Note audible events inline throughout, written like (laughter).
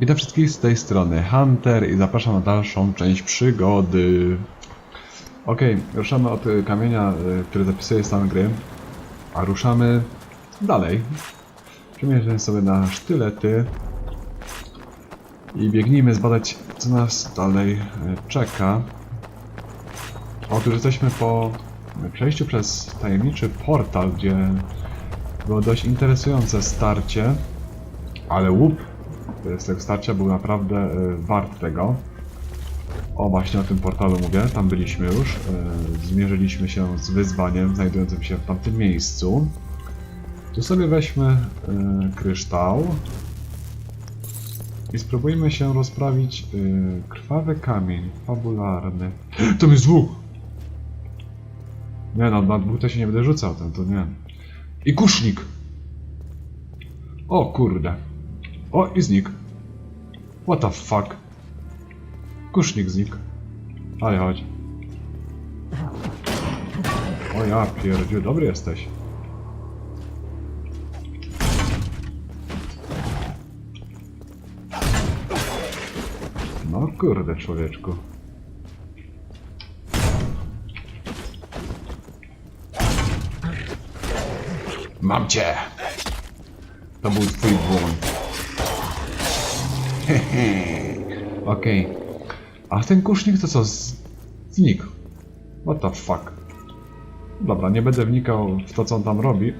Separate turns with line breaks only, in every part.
Witam wszystkich z tej strony Hunter i zapraszam na dalszą część przygody. Okej, ruszamy od kamienia, y, który zapisuje stan gry, a ruszamy dalej. Przemierzamy sobie na sztylety i biegnijmy zbadać, co nas dalej y, czeka. Otóż jesteśmy po przejściu przez tajemniczy portal, gdzie było dość interesujące starcie, ale łup starcia był naprawdę y, wart tego. O, właśnie o tym portalu mówię, tam byliśmy już. y, Zmierzyliśmy się z wyzwaniem znajdującym się w tamtym miejscu. Tu sobie weźmy kryształ i spróbujmy się rozprawić krwawy kamień fabularny. (gasps) To jest dwóch! Nie no, na dwóch to się nie będę rzucał, ten to nie. I kusznik! O kurde. O, i znikł. What the fuck? Kusznik znikł. Ale chodź. O ja pierdziu, dobry jesteś. No kurde, człowieczku. Mam cię! To był twój błąd. (laughs) Okej. A ten kusznik to co? Znikł. What the fuck? Dobra, nie będę wnikał w to, co on tam robi.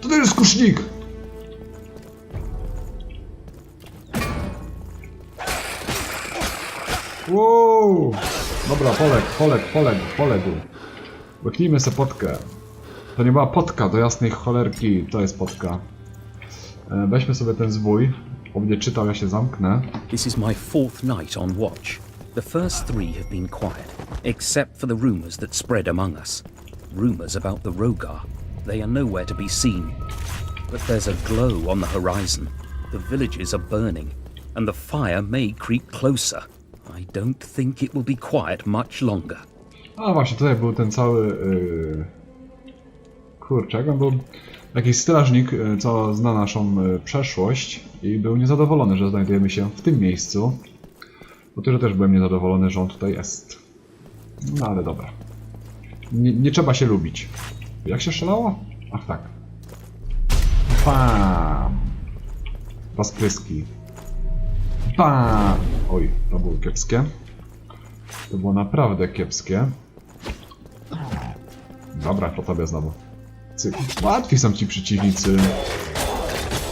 To też jest kusznik! Wow! Dobra, poleg, poleg, poleg, poległ. Łyknijmy se potkę. To nie była potka, do jasnej cholerki, to jest potka. E, Weźmy sobie ten zwój. On będzie czytał, ja się zamknę.
This is my fourth night on watch. The first three have been quiet, except for the rumors that spread among us. Rumors about the Rogar. They are nowhere to be seen. But there's a glow on the horizon. The villages are burning, and the fire may creep closer. I don't think it will be quiet much longer.
A właśnie, tutaj był ten cały... Yy... Kurczę, jak on był... Jakiś strażnik, yy, co zna naszą yy, przeszłość i był niezadowolony, że znajdujemy się w tym miejscu. Bo też też byłem niezadowolony, że on tutaj jest. No ale dobra. Nie, nie trzeba się lubić. Jak się strzelało? Ach tak. Bam! Rozpryski. Bam! Oj, to było kiepskie. To było naprawdę kiepskie. Dobra, po tobie znowu. Cyk. Łatwi są ci przeciwnicy.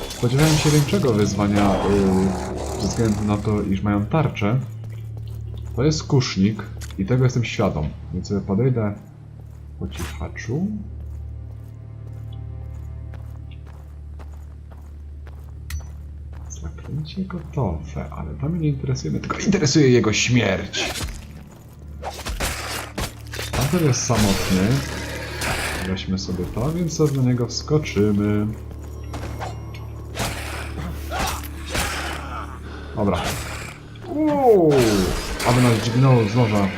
Spodziewałem się większego wyzwania yy, ze względu na to, iż mają tarczę. To jest kusznik i tego jestem świadom. Więc sobie podejdę po cichaczu. Zaklęcie gotowe, ale to mnie nie interesuje, tylko interesuje jego śmierć. Panter jest samotny. Weźmy sobie to, więc sobie na niego wskoczymy. Dobra. Uuu, aby nas dźgnęło z noża.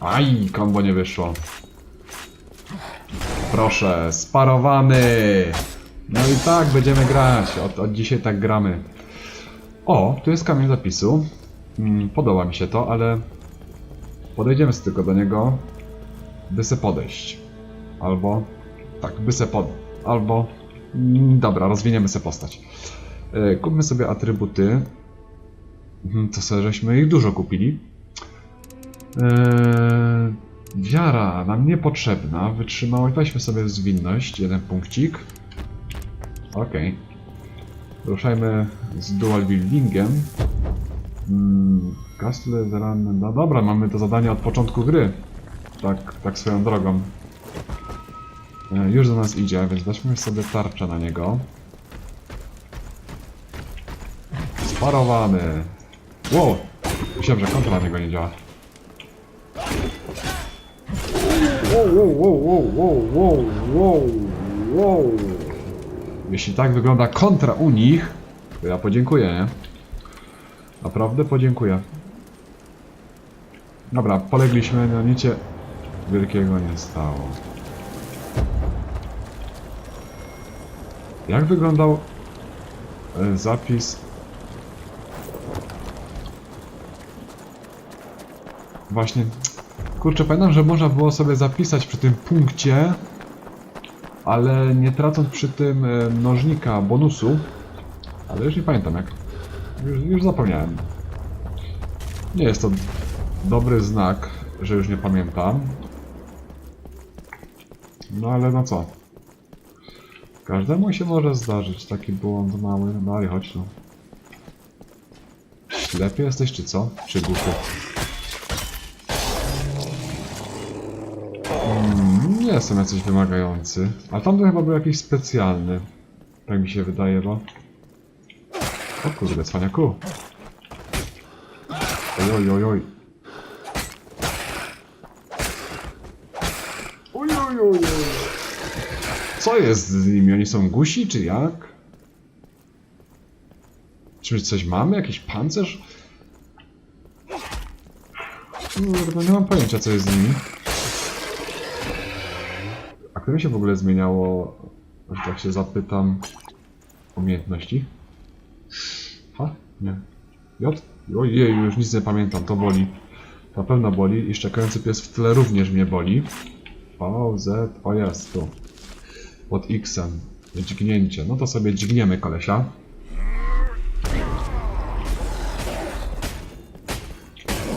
Aj, kombo nie wyszło. Proszę, sparowany! No i tak będziemy grać. Od, od dzisiaj tak gramy. O, tu jest kamień zapisu. Mm, podoba mi się to, ale podejdziemy sobie tylko do niego, by se podejść. Albo, tak, by se pod... Albo, mm, dobra, rozwiniemy se postać. E, kupmy sobie atrybuty. Mhm, To sobie żeśmy ich dużo kupili. Eee, wiara nam niepotrzebna. Wytrzymałość. Weźmy sobie zwinność. Jeden punkcik. Okej. Ruszajmy z dual buildingiem. Mm, Castle Run. No dobra, mamy to zadanie od początku gry. Tak, tak swoją drogą. E, już do nas idzie, więc weźmy sobie tarczę na niego. Sparowany. Wow! Myślałem, że kontra na niego nie działa. Wow, wow, wow, wow, wow, wow, wow. Jeśli tak wygląda kontra u nich, to ja podziękuję, nie? Naprawdę podziękuję. Dobra, polegliśmy, no nic się wielkiego nie stało. Jak wyglądał e, zapis Właśnie, kurczę, pamiętam, że można było sobie zapisać przy tym punkcie, ale nie tracąc przy tym e, mnożnika bonusu. Ale już nie pamiętam jak. Już, już zapomniałem. Nie jest to dobry znak, że już nie pamiętam. No ale no co? Każdemu się może zdarzyć taki błąd mały. No i chodź tu. Ślepy jesteś czy co? Czy głuchy? Mm, nie jestem jacyś wymagający. A tamten chyba był jakiś specjalny. Tak mi się wydaje, bo... O kurde, cwaniaku. Oj, oj, oj, oj. Oj, oj, oj. Co jest z nimi? Oni są gusi, czy jak? Czy my coś mamy? Jakiś pancerz? Kurde, nie mam pojęcia, co jest z nimi. A które się w ogóle zmieniało, że tak się zapytam, umiejętności? Ha? Nie. J? Ojej, już nic nie pamiętam, to boli. Na pewno boli i szczekający pies w tle również mnie boli. V, Z, o jest tu. Pod X-em. Dźgnięcie. No to sobie dźgniemy kolesia.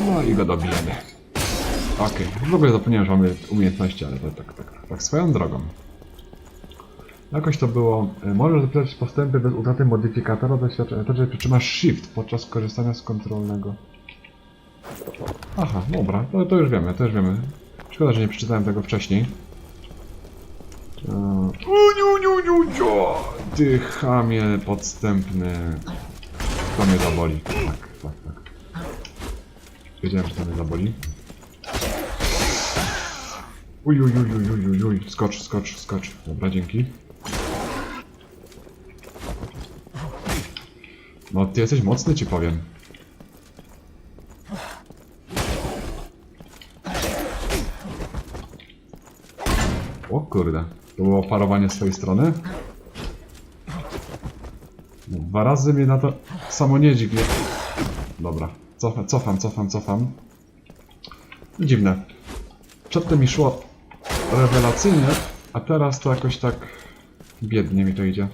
No i go dobijemy. Okej, w ogóle zapomniałem, że mamy umiejętności, ale to tak, tak, tak swoją drogą. Jakoś to było. y, Możesz zapisać postępy bez utraty modyfikatora doświadczenia, to że przytrzymasz Shift podczas korzystania z kontrolnego. Aha, dobra, to, to już wiemy, to już wiemy. Szkoda, że nie przeczytałem tego wcześniej. Niu, niu. Ty chamie podstępny. To mnie zaboli. Tak, tak, tak. Wiedziałem, że to mnie zaboli. Uj, uj, uj, uj, uj, uj, uj. Skocz, skocz, skocz. Dobra, dzięki. No, ty jesteś mocny, ci powiem. O kurde, to było parowanie z twojej strony? No, Dwa razy mnie na to samo nie dźgnie. Dobra, cofam, cofam, cofam, cofam. Dziwne. Przedtem mi szło rewelacyjnie, a teraz to jakoś tak biednie mi to idzie.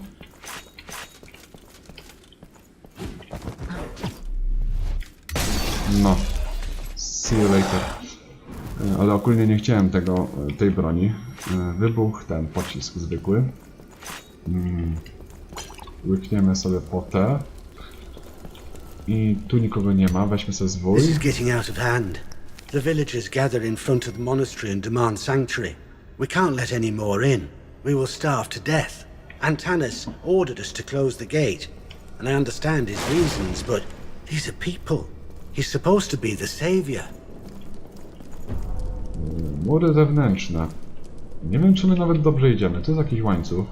E, Ale ogólnie nie chciałem tego, tej broni. Wybuch ten pocisk zwykły. Mm. Łykniemy sobie po te. I tu nikogo nie ma, weźmy sobie zwój.
This is getting out of hand. The villagers gather in front of the monastery and demand sanctuary. We can't let any more in. We will starve to death. Antanas ordered us to close the gate, and I understand his reasons, but these are people. He's supposed to be the savior.
Mury zewnętrzne. Nie wiem, czy my nawet dobrze idziemy. To jest jakiś łańcuch.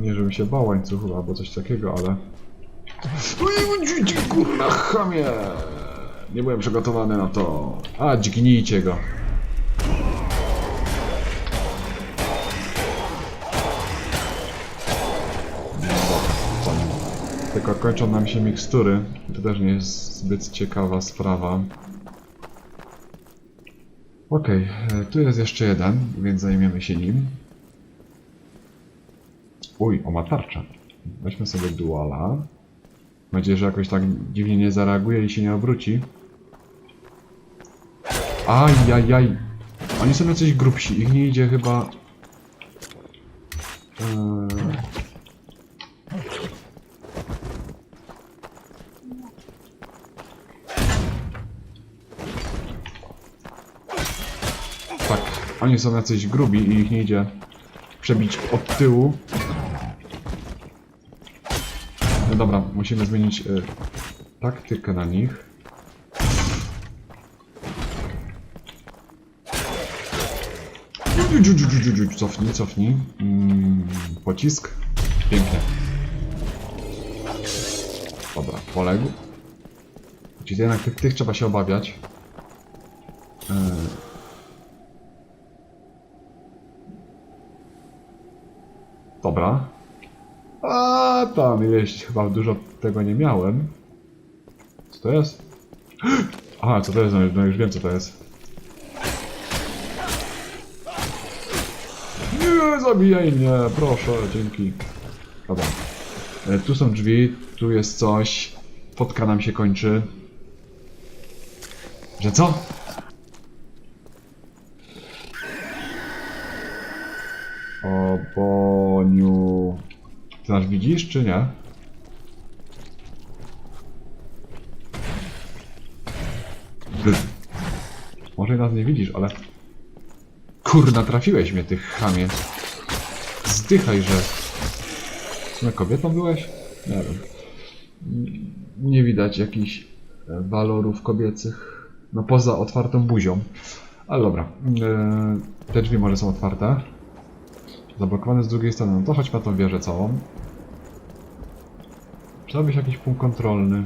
Nie, żebym się bał łańcuchów albo coś takiego, ale... Kurna, chamie! Nie byłem przygotowany na to. A, dźgnijcie go. Tylko kończą nam się mikstury. To też nie jest zbyt ciekawa sprawa. Okej, e, tu jest jeszcze jeden, więc zajmiemy się nim. Uj, o ma tarczę. Weźmy sobie duala. Mam nadzieję, że jakoś tak dziwnie nie zareaguje i się nie obróci. Ajajaj. Oni są jacyś grubsi, ich nie idzie chyba... Eee... Tak, oni są jacyś grubi i ich nie idzie przebić od tyłu. No dobra, musimy zmienić y, taktykę na nich. Cofnij, cofnij. Mm, pocisk. Pięknie. Dobra, poległ. Czyli jednak tych, tych trzeba się obawiać. Yy, Dobra. A tam jeść chyba dużo tego nie miałem. Co to jest? (gasps) A, co to jest? No, no już wiem co to jest. Nie, zabijaj mnie, proszę, dzięki. Dobra. E, tu są drzwi, tu jest coś. Fotka nam się kończy. Że co? O Boniu. Ty nas widzisz, czy nie? Może nas nie widzisz, ale... Kurna, trafiłeś mnie, ty chamie. Zdychaj, że... Sumie kobietą byłeś? Nie wiem. Nie widać jakichś e, walorów kobiecych. No poza otwartą buzią. Ale dobra. E, Te drzwi może są otwarte. Zablokowane z drugiej strony. No to chodźmy na tą wieżę całą. Przydałby się jakiś punkt kontrolny.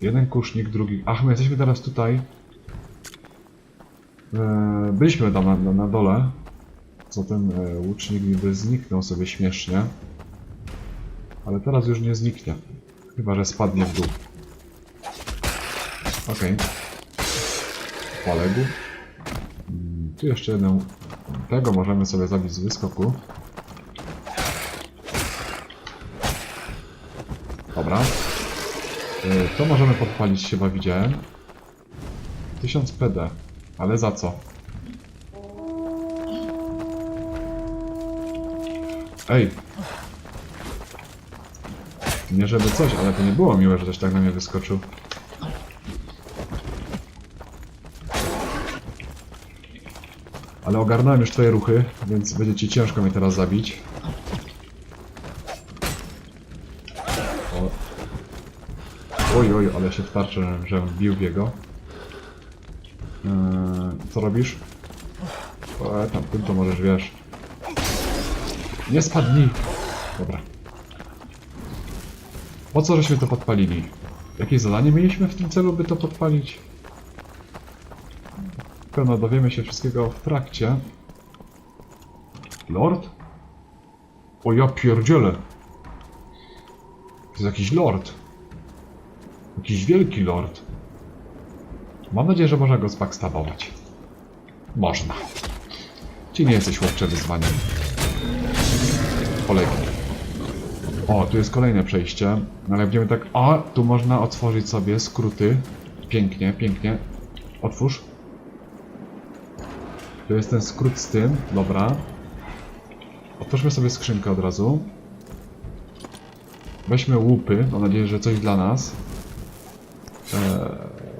Jeden kusznik, drugi... Ach, my jesteśmy teraz tutaj. E, byliśmy tam na, na, na dole. Co ten e, łucznik niby zniknął sobie śmiesznie. Ale teraz już nie zniknie. Chyba, że spadnie w dół. Okej. Poległ. Mm, Tu jeszcze jeden. Tego możemy sobie zabić z wyskoku. Dobra. Y, To możemy podpalić, chyba widziałem. 1000 PD. Ale za co? Ej! Nie żeby coś, ale to nie było miłe, że coś tak na mnie wyskoczył. Ale ogarnąłem już twoje ruchy, więc będzie ci ciężko mnie teraz zabić. O. Oj, oj, ale się wtarczy, że- wbił w jego. Eee, co robisz? E, tam, tym to możesz, wiesz. Nie spadnij! Dobra. Po co żeśmy to podpalili? Jakie zadanie mieliśmy w tym celu, by to podpalić? Pewno dowiemy się wszystkiego w trakcie. Lord? O ja pierdzielę. To jest jakiś lord. Jakiś wielki lord. Mam nadzieję, że można go zbackstabować. Można. Ci nie jesteś chłopcze wyzwaniem. Polegnie. O, tu jest kolejne przejście. No ale będziemy tak... O, tu można otworzyć sobie skróty. Pięknie, pięknie. Otwórz. Tu jest ten skrót z tym, dobra. Otwórzmy sobie skrzynkę od razu. Weźmy łupy, mam nadzieję, że coś dla nas. Eee,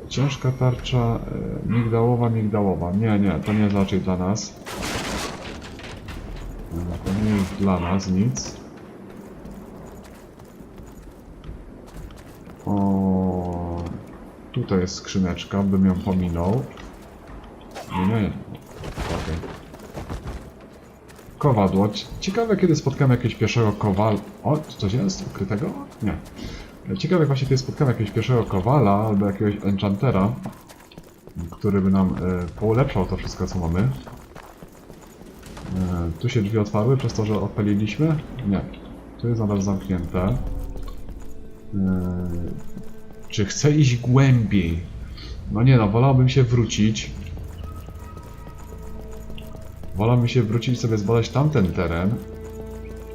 ciężka tarcza, e, migdałowa, migdałowa. Nie, nie, to nie jest raczej dla nas. To nie jest dla nas nic. O, tutaj jest skrzyneczka, bym ją pominął. Nie, nie. Kowadło. Ci- Ciekawe, kiedy spotkamy jakiegoś pierwszego kowal... O, czy coś jest ukrytego? Nie. Ciekawe właśnie, kiedy spotkamy jakiegoś pierwszego kowala albo jakiegoś enchantera, który by nam e, to wszystko, co mamy. E, tu się drzwi otwarły przez to, że odpaliliśmy? Nie. Tu jest nadal zamknięte. E, czy chcę iść głębiej? No nie no, wolałbym się wrócić. Wolałbym się wrócić sobie zbadać tamten teren.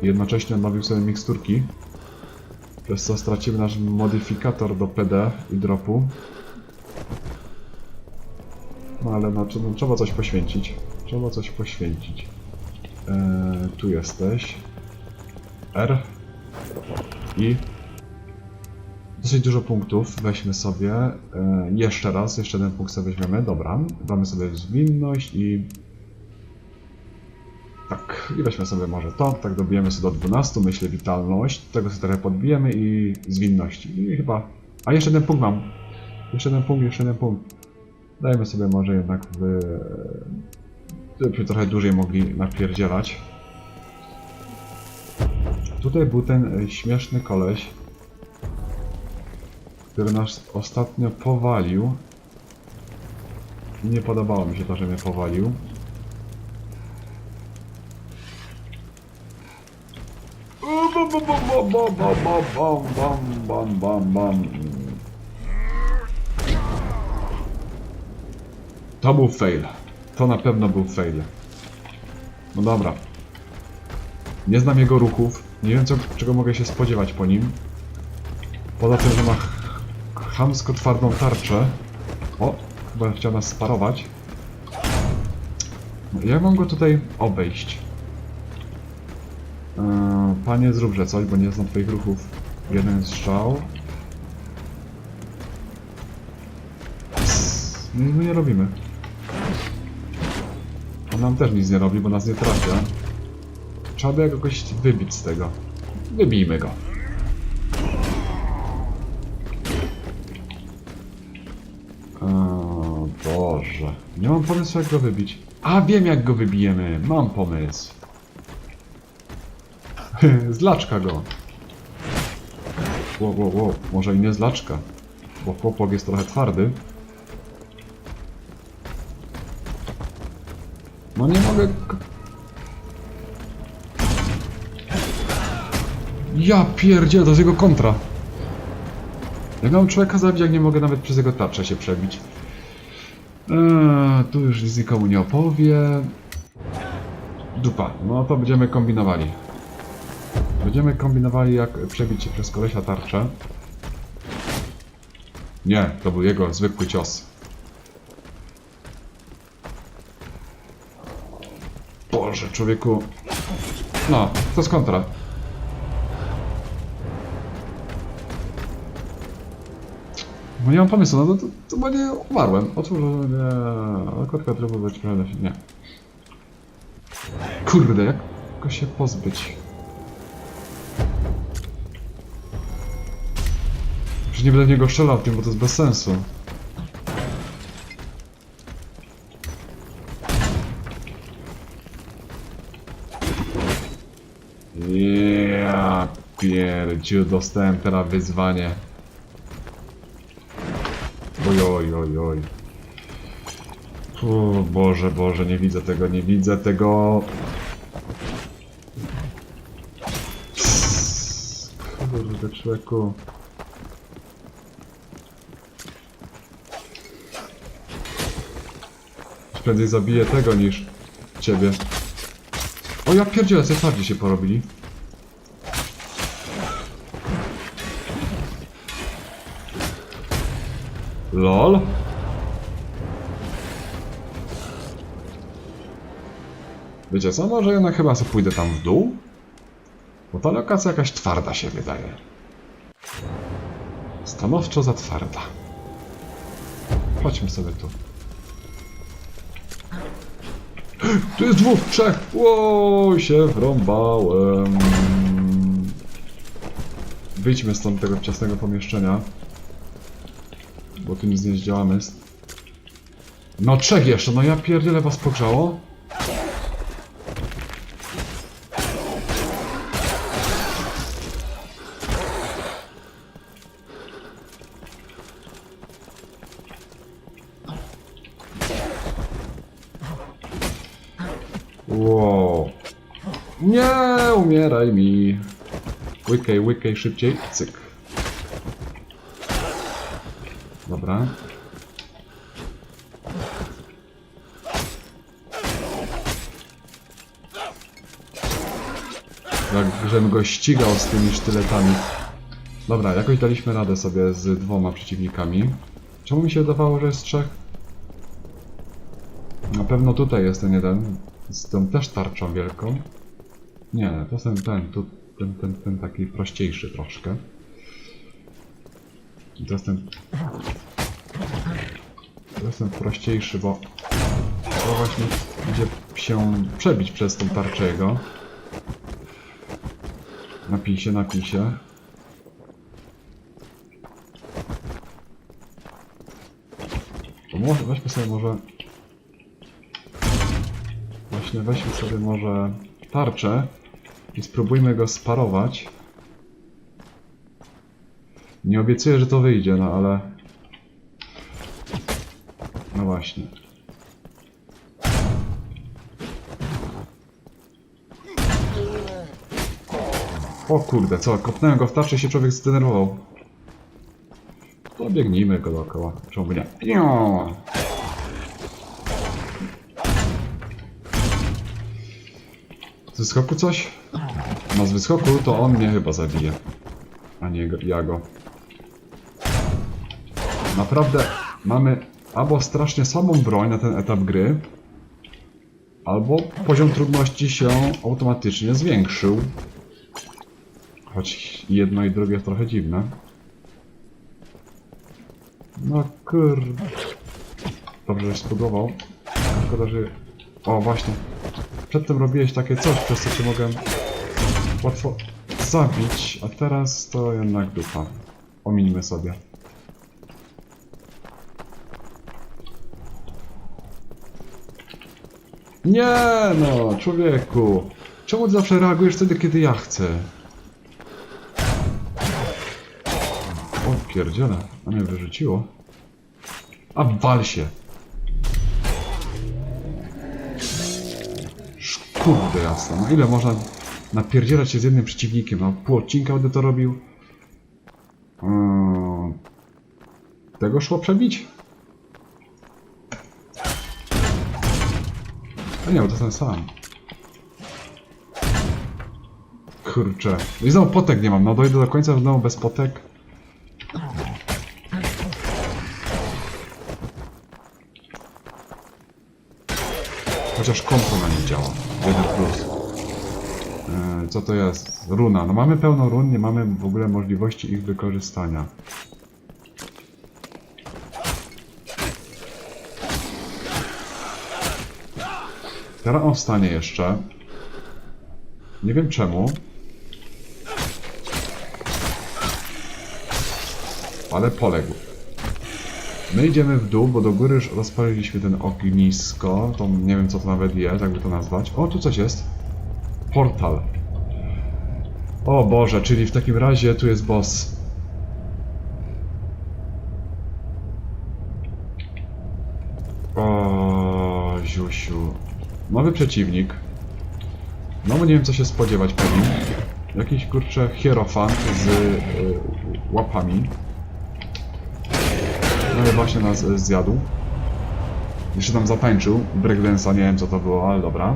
I jednocześnie odnowił sobie miksturki. Przez co stracimy nasz modyfikator do PD i dropu. No ale no, no, trzeba coś poświęcić. Trzeba coś poświęcić. Eee, tu jesteś. R. I. Dosyć dużo punktów. Weźmy sobie. E, jeszcze raz, jeszcze jeden punkt sobie weźmiemy. Dobra. Damy sobie zwinność i tak, i weźmy sobie może to, tak dobijemy sobie do 12, myślę witalność, tego sobie trochę podbijemy i zwinności. I chyba... A jeszcze jeden punkt mam. Jeszcze jeden punkt, jeszcze jeden punkt. Dajmy sobie może jednak w... Żebyśmy trochę dłużej mogli napierdzielać. Tutaj był ten e, śmieszny koleś, który nas ostatnio powalił. Nie podobało mi się to, że mnie powalił. bo, bo, bo, bo. To był fail. To na pewno był fail. No dobra. Nie znam jego ruchów. Nie wiem, co, czego mogę się spodziewać po nim. Poza tym, że ma chamsko twardą tarczę. O, chyba chciał nas sparować. No, ja mam go tutaj obejść. Eee, panie, zróbże coś, bo nie znam twoich ruchów. Jeden strzał. Nic mu nie robimy. On nam też nic nie robi, bo nas nie trafia. Trzeba by jakoś wybić z tego. Wybijmy go. O Boże. Nie mam pomysłu jak go wybić. A wiem jak go wybijemy. Mam pomysł. (laughs) Zlaczka go. Wow, wow, wow. Może i nie zlaczka. Bo chłopak jest trochę twardy. No nie mogę... Ja pierdzielę, to jest jego kontra. Jak mam człowieka zabić, jak nie mogę nawet przez jego tarczę się przebić. Eee, tu już nic nikomu nie opowie. Dupa, no to będziemy kombinowali. Będziemy kombinowali jak przebić się przez kolesia tarczę. Nie, to był jego zwykły cios. Boże, człowieku. No, to jest kontra. No nie mam pomysłu, no to, to, to bo nie umarłem. Otwórzę, nie, kotka trybu prawda, nie. Kurde, jak go się pozbyć? Przecież nie będę w niego strzelał tym, bo to jest bez sensu. Ja pierdziu, dostałem teraz wyzwanie. Oj, oj, oj, oj. O Boże, Boże, nie widzę tego, nie widzę tego. Kurde, człowieku. Prędzej zabiję tego niż ciebie. O ja pierdzielę, co twardziej się porobili. LOL? Wiecie co, może jednak chyba sobie pójdę tam w dół? Bo ta lokacja jakaś twarda się wydaje. Stanowczo za twarda. Chodźmy sobie tu. Tu jest dwóch, trzech! Ło, się wrąbałem. Wyjdźmy stąd tego ciasnego pomieszczenia. Bo tu nic nie zdziałamy. No trzech jeszcze, no ja pierdzielę was pogrzało. Wow. Nie, umieraj mi. Łykaj, łykaj szybciej. Cyk. Dobra. Jak żem go ścigał z tymi sztyletami. Dobra, jakoś daliśmy radę sobie z dwoma przeciwnikami. Czemu mi się wydawało, że jest trzech? Na pewno tutaj jest ten jeden. Z tą też tarczą wielką. Nie, to jest ten, tu, ten, ten, ten taki prościejszy troszkę. I to jest ten... To jest ten prościejszy, bo... To właśnie idzie się przebić przez tą tarczę jego. Napij się, napij się. To może, weźmy sobie może... Właśnie weźmy sobie może tarczę i spróbujmy go sparować. Nie obiecuję, że to wyjdzie, no ale... No właśnie. O kurde, co? Kopnąłem go w tarczę i się człowiek zdenerwował. To biegnijmy go dookoła. Czemu nie? Piu! Wyskoku coś? No z wyskoku to on mnie chyba zabije. A nie go, ja go. Naprawdę mamy albo strasznie samą broń na ten etap gry, albo poziom trudności się automatycznie zwiększył. Choć jedno i drugie trochę dziwne. No kur... Dobrze, że spróbował. Szkoda, że... O, właśnie. Przedtem robiłeś takie coś, przez co cię mogłem łatwo zabić, a teraz to jednak dupa. Ominimy sobie. Nie no, człowieku. Czemu ty zawsze reagujesz wtedy, kiedy ja chcę? O pierdziele, a mnie wyrzuciło. A wal się. Kurde jasno, no ile można napierdzielać się z jednym przeciwnikiem? No pół odcinka będę to robił. Mm, Tego szło przebić? A nie, bo to ten sam. Kurczę. No I znowu potek nie mam, no dojdę do końca znowu bez potek. Chociaż kompro na nie działa. Jeden plus. E, co to jest? Runa. No mamy pełno run, nie mamy w ogóle możliwości ich wykorzystania. Teraz on wstanie jeszcze. Nie wiem czemu. Ale poległ. My idziemy w dół, bo do góry już rozpaliliśmy ten ognisko. To nie wiem co to nawet jest, jakby to nazwać. O, tu coś jest. Portal. O Boże, czyli w takim razie tu jest boss. O, Ziusiu. Nowy przeciwnik. No bo nie wiem co się spodziewać pewnie. Jakiś kurczę hierofant z y, łapami. I właśnie nas y, zjadł. Jeszcze tam zatańczył. Breakdance'a, nie wiem co to było, ale dobra.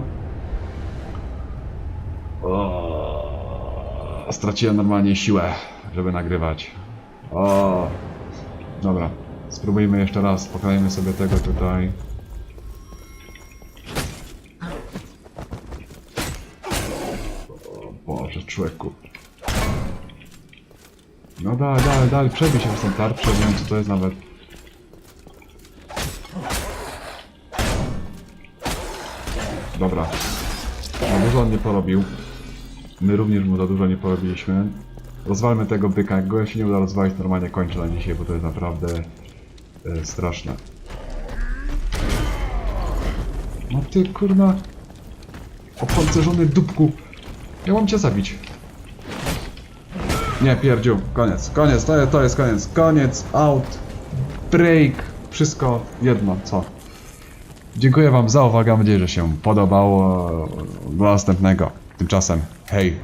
O, straciłem normalnie siłę, żeby nagrywać. O, dobra. Spróbujmy jeszcze raz. Pokonajmy sobie tego tutaj. O człowieku. No dalej, dalej, dalej, przebij się w tą tarczę, nie wiem co to jest nawet. Dobra. Za dużo on nie porobił. My również mu za dużo nie porobiliśmy. Rozwalmy tego byka. Jak go się nie uda rozwalić, normalnie kończę na dzisiaj, bo to jest naprawdę e, straszne. No ty kurna... Opancerzony dupku. Ja mam cię zabić. Nie, pierdziu. Koniec. Koniec. To, to jest koniec. Koniec. Out. Break. Wszystko jedno. Co? Dziękuję wam za uwagę. Mam nadzieję, że się podobało. Do następnego. Tymczasem hej.